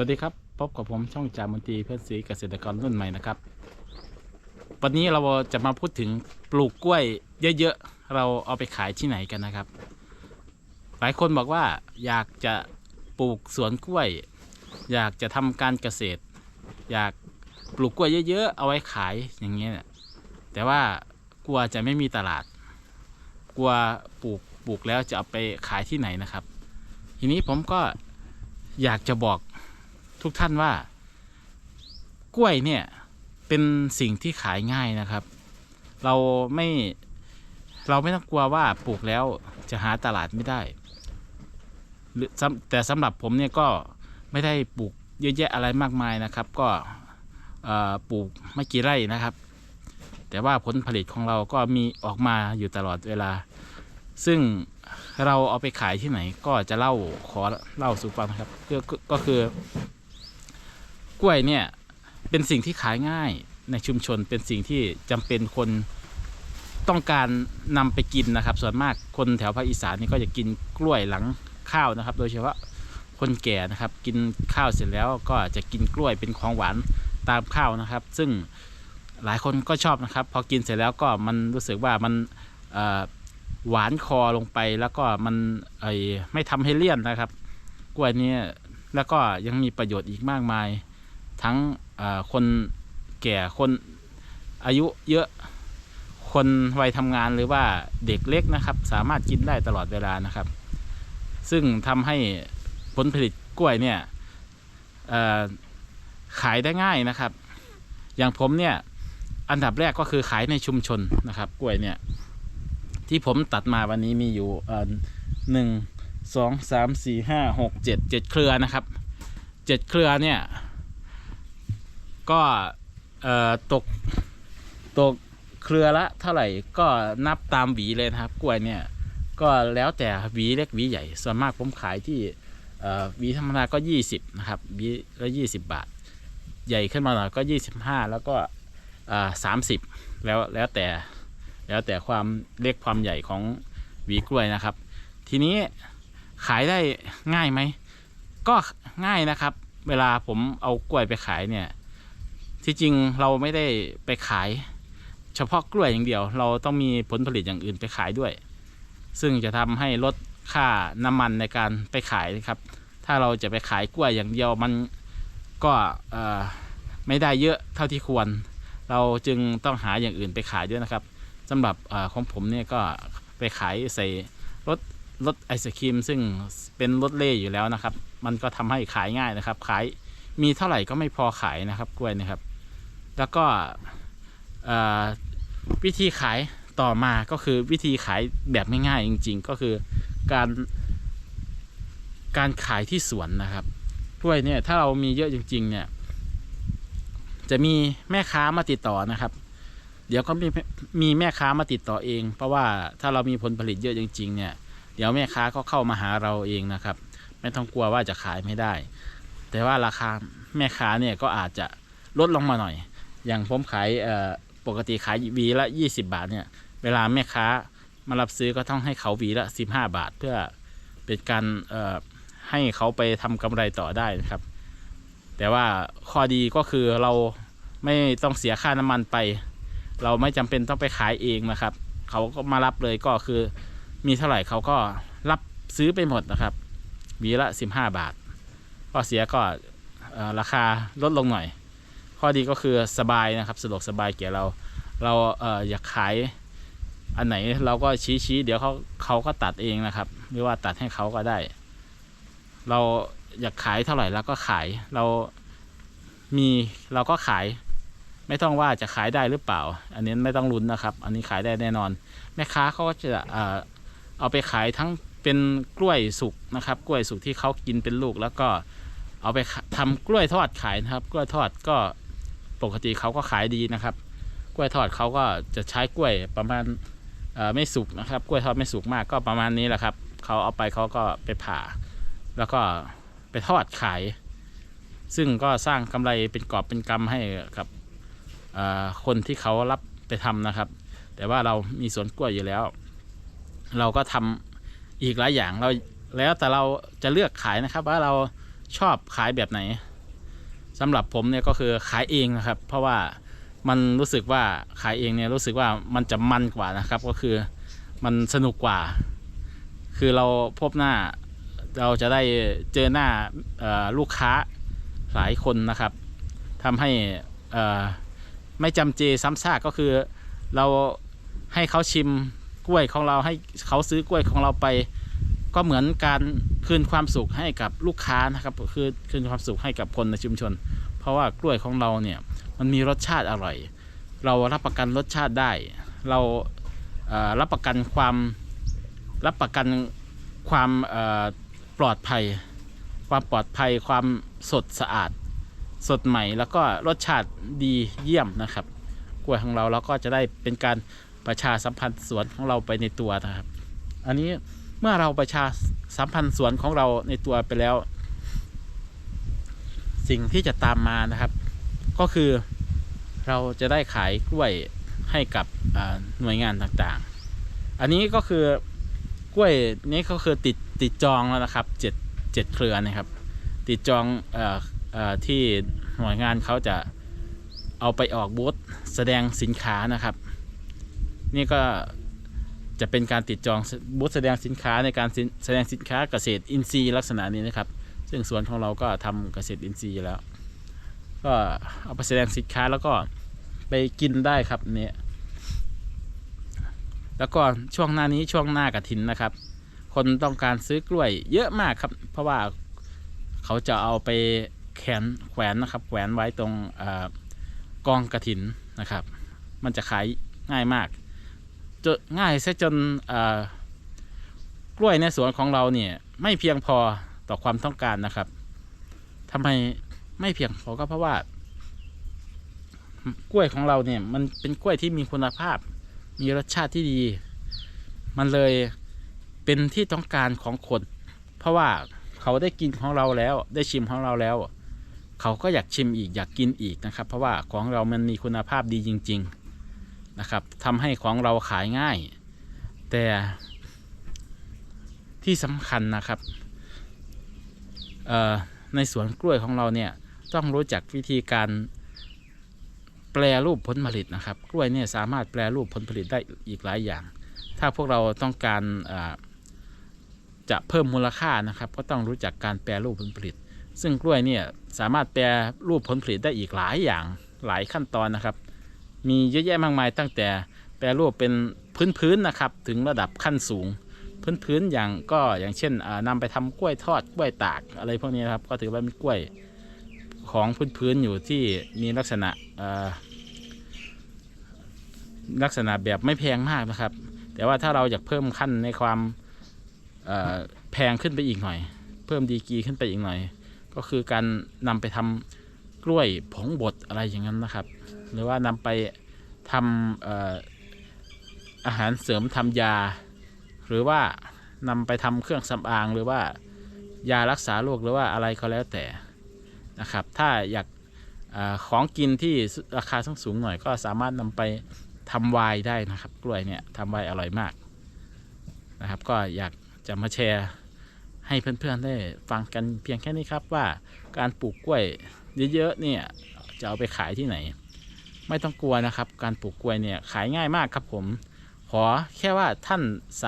วัสดีครับ พบกับผมช่องจามนตรีเพื่อนสีเกษตรกรรุ่นใหม่นะครับ วันนี้เราจะมาพูดถึงปลูกกล้วยเยอะๆ เราเอาไปขายที่ไหนกันนะครับ หลายคนบอกว่าอยากจะปลูกสวนกล้วย อยากจะทำการเกษตร อยากปลูกกล้วยเยอะๆ เอาไว้ขายอย่างเงี้ยแต่ว่ากลัวจะไม่มีตลาด กลัวปลูกปลูกแล้วจะเอาไปขายที่ไหนนะครับ ทีนี้ผมก็อยากจะบอก ทุกท่านว่ากล้วยเนี่ยเป็นสิ่งที่ขายง่ายนะครับ เราไม่เราไม่ต้องกลัวว่าปลูกแล้วจะหาตลาดไม่ได้หรือแต่สำหรับผมเนี่ยก็ไม่ได้ปลูกเยอะแยะอะไรมากมายนะครับ ก็ปลูกไม่กี่ไร่นะครับ แต่ว่าผลผลิตของเราก็มีออกมาอยู่ตลอดเวลา ซึ่งเราเอาไปขายที่ไหนก็จะเล่าขอเล่าสู่ฟังนะครับกกก็คือ กล้วยเนี่ยเป็นสิ่งที่ขายง่ายในชุมชนเป็นสิ่งที่จำเป็นคนต้องการนำไปกินนะครับ ส่วนมากคนแถวภาคอีสานนี่ก็จะกินกล้วยหลังข้าวนะครับ โดยเฉพาะคนแก่นะครับ กินข้าวเสร็จแล้วก็จะกินกล้วยเป็นของหวานตามข้าวนะครับ ซึ่งหลายคนก็ชอบนะครับ พอกินเสร็จแล้วก็มันรู้สึกว่ามันหวานคอลงไปแล้วก็มันไอไม่ทำให้เลี่ยนนะครับ กล้วยนี้แล้วก็ยังมีประโยชน์อีกมากมาย ทั้งคนแก่คนอายุเยอะคนวัยทำงานหรือว่าเด็กเล็กนะครับ สามารถกินได้ตลอดเวลานะครับ ซึ่งทำให้ผลผลิตกล้วยเนี่ยขายได้ง่ายนะครับ อย่างผมเนี่ยอันดับแรกก็คือขายในชุมชนนะครับ กล้วยเนี่ยที่ผมตัดมาวันนี้มีอยู่หนึ่งสองสามสี่ห้าหกเจ็ดเจ็ดเครือนะครับเจ็ดเครือเนี่ย ก็เอ่อตกตกเครือละเท่าไหร่ก็นับตามหวีเลยนะครับ กล้วยเนี่ยก็แล้วแต่หวีเล็กหวีใหญ่ส่วนมากผมขายที่เอ่อหวีธรรมดาก็ยี่สิบนะครับหวีละยี่สิบบาท ใหญ่ขึ้นมาหน่อยก็ยี่สิบห้าแล้วก็สามสิบแล้วแล้วแต่แล้วแต่ความเล็กความใหญ่ของหวีกล้วยนะครับ ทีนี้ขายได้ง่ายไหมก็ง่ายนะครับ เวลาผมเอากล้วยไปขายเนี่ย ที่จริงเราไม่ได้ไปขาย เฉพาะกล้วยอย่างเดียว เราต้องมีผลผลิตอย่างอื่นไปขายด้วย ซึ่งจะทำให้ลดค่าน้ำมันในการไปขายนะครับ ถ้าเราจะไปขายกล้วยอย่างเดียวมันก็ไม่ได้เยอะเท่าที่ควร เราจึงต้องหาอย่างอื่นไปขายด้วยนะครับสำหรับอของผมเนี่ยก็ไปขายใส่รถรถไอศครีมซึ่งเป็นรถเล่อยู่แล้วนะครับ มันก็ทำให้ขายง่ายนะครับ ขายมีเท่าไหร่ก็ไม่พอขายนะครับกล้วยนะครับ แล้วก็วิธีขายต่อมาก็คือวิธีขายแบบง่ายๆจริง ๆ ก็คือการการขายที่สวนนะครับกล้วยเนี่ยถ้าเรามีเยอะจริง ๆ เนี่ย จะมีแม่ค้ามาติดต่อนะครับ เดี๋ยวก็มีมีแม่ค้ามาติดต่อเอง เพราะว่าถ้าเรามีผลผลิตเยอะจริง ๆ เนี่ย เดี๋ยวแม่ค้าก็เข้ามาหาเราเองนะครับ ไม่ต้องกลัวว่าจะขายไม่ได้ แต่ว่าราคาแม่ค้าเนี่ยก็อาจจะลดลงมาหน่อย อย่างผมขายปกติขายวีละ 20 บาทเนี่ย เวลาแม่ค้ามารับซื้อก็ต้องให้เขาวีละ 15 บาท เพื่อเป็นการให้เขาไปทำกำไรต่อได้นะครับ แต่ว่าข้อดีก็คือเราไม่ต้องเสียค่าน้ำมันไป เราไม่จำเป็นต้องไปขายเองนะครับ เขาก็มารับเลยก็คือ มีเท่าไหร่เขาก็รับซื้อไปหมดนะครับวีละสิบห้าบาทข้อเสียก็ราคาลดลงหน่อย ข้อดีก็คือสบายนะครับสะดวกสบายแก่เรา เราเอออยากขายอันไหนเราก็ชี้ชี้เดี๋ยวเขาเขาก็ตัดเองนะครับ หรือว่าตัดให้เขาก็ได้ เราอยากขายเท่าไหร่เราก็ขายเรามีเราก็ขาย ไม่ต้องว่าจะขายได้หรือเปล่า อันนี้ไม่ต้องลุ้นนะครับ อันนี้ขายได้แน่นอน แม่ค้าเขาก็จะเอ่อเอาไปขายทั้งเป็นกล้วยสุกนะครับ กล้วยสุกที่เขากินเป็นลูกแล้วก็เอาไปทำกล้วยทอดขายนะครับ กล้วยทอดก็ ปกติเขาก็ขายดีนะครับ กล้วยทอดเขาก็จะใช้กล้วยประมาณไม่สุกนะครับ กล้วยทอดไม่สุกมากก็ประมาณนี้แหละครับเขาเอาไปเขาก็ไปผ่า แล้วก็ไปทอดขาย ซึ่งก็สร้างกำไรเป็นกอบเป็นกำให้กับคนที่เขารับไปทำนะครับ แต่ว่าเรามีสวนกล้วยอยู่แล้ว เราก็ทำอีกหลายอย่างเราแล้วแต่เราจะเลือกขายนะครับว่าเราชอบขายแบบไหน สำหรับผมเนี่ยก็คือขายเองนะครับ เพราะว่ามันรู้สึกว่าขายเองเนี่ยรู้สึกว่ามันจะมันกว่านะครับ ก็คือมันสนุกกว่า คือเราพบหน้าเราจะได้เจอหน้าลูกค้าหลายคนนะครับทำให้ไม่จำเจซ้ำซากก็คือเราให้เขาชิมกล้วยของเราให้เขาซื้อกล้วยของเราไป ก็เหมือนการคืนความสุขให้กับลูกค้านะครับคือคืนความสุขให้กับคนในชุมชน เพราะว่ากล้วยของเราเนี่ยมันมีรสชาติอร่อย เรารับประกันรสชาติได้ เรารับประกันความรับประกันความปลอดภัย ความปลอดภัยความสดสะอาด สดใหม่แล้วก็รสชาติดีเยี่ยมนะครับ กล้วยของเราเราก็จะได้เป็นการประชาสัมพันธ์สวนของเราไปในตัวนะครับ อันนี้ เมื่อเราประชาสัมพันธ์สวนของเราในตัวไปแล้ว สิ่งที่จะตามมานะครับ ก็คือเราจะได้ขายกล้วยให้กับหน่วยงานต่างๆ อันนี้ก็คือกล้วยนี้ก็คือติดติดจองแล้วนะครับเจ็ดเจ็ดเครือนะครับ ติดจองออที่หน่วยงานเขาจะเอาไปออกบูธแสดงสินค้านะครับ นี่ก็ จะเป็นการติดจองบูธแสดงสินค้าในการแสดงสินค้าเกษตรอินทรีย์ลักษณะนี้นะครับ ซึ่งสวนของเราก็ทำเกษตรอินทรีย์อยู่แล้ว ก็เอาไปแสดงสินค้าแล้วก็ไปกินได้ครับเนี่ยแล้วก็ช่วงหน้านี้ช่วงหน้ากระถินนะครับ คนต้องการซื้อกล้วยเยอะมากครับ เพราะว่าเขาจะเอาไปแขวนแขวนนะครับ แขวนไว้ตรงอกองกระถินนะครับ มันจะขายง่ายมาก ง่ายซะจนกล้วยในสวนของเราเนี่ยไม่เพียงพอต่อความต้องการนะครับทำไมไม่เพียงพอก็เพราะว่า กล้วยของเราเนี่ยมันเป็นกล้วยที่มีคุณภาพ มีรสชาติที่ดี มันเลยเป็นที่ต้องการของคน เพราะว่าเขาได้กินของเราแล้ว ได้ชิมของเราแล้ว เขาก็อยากชิมอีกอยากกินอีกนะครับ เพราะว่าของเรามันมีคุณภาพดีจริง ๆ นะครับทำให้ของเราขายง่าย แต่ที่สำคัญนะครับในสวนกล้วยของเราเนี่ยต้องรู้จักวิธีการแปรรูปผลผลิตนะครับ กล้วยเนี่ยสามารถแปรรูปผลผลิตได้อีกหลายอย่าง ถ้าพวกเราต้องการจะเพิ่มมูลค่านะครับ ก็ต้องรู้จักการแปรรูปผลผลิต ซึ่งกล้วยเนี่ยสามารถแปรรูปผลผลิตได้อีกหลายอย่างหลายขั้นตอนนะครับ มีเยอะแยะมากมายตั้งแต่แปรรูปเป็นพื้นๆนะครับ ถึงระดับขั้นสูง พื้นๆอย่างก็อย่างเช่นอ่านำไปทำกล้วยทอดกล้วยตากอะไรพวกนี้นะครับก็ถือว่าเป็นกล้วยของพื้นๆอยู่ที่มีลักษณะลักษณะแบบไม่แพงมากนะครับ แต่ว่าถ้าเราอยากเพิ่มขั้นในความแพงขึ้นไปอีกหน่อย เพิ่มดีกีขึ้นไปอีกหน่อย ก็คือการนำไปทำกล้วยผงบดอะไรอย่างนั้นนะครับ หรือว่านำไปทำอาหารเสริมทำยา หรือว่านำไปทำเครื่องสำอางหรือว่ายารักษาโรคหรือว่าอะไรก็แล้วแต่นะครับ ถ้าอยากอของกินที่ราคาสูงหน่อยก็สามารถนำไปทำวน์ได้นะครับ กล้วยเนี่ยทำวน์อร่อยมากนะครับ ก็อยากจะมาแชร์ให้เพื่อนๆได้ฟังกันเพียงแค่นี้ครับว่าการปลูกกล้วยเยอะๆเนี่ยจะเอาไปขายที่ไหน ไม่ต้องกลัวนะครับ การปลูกกล้วยเนี่ยขายง่ายมากครับผม ขอแค่ว่าท่านส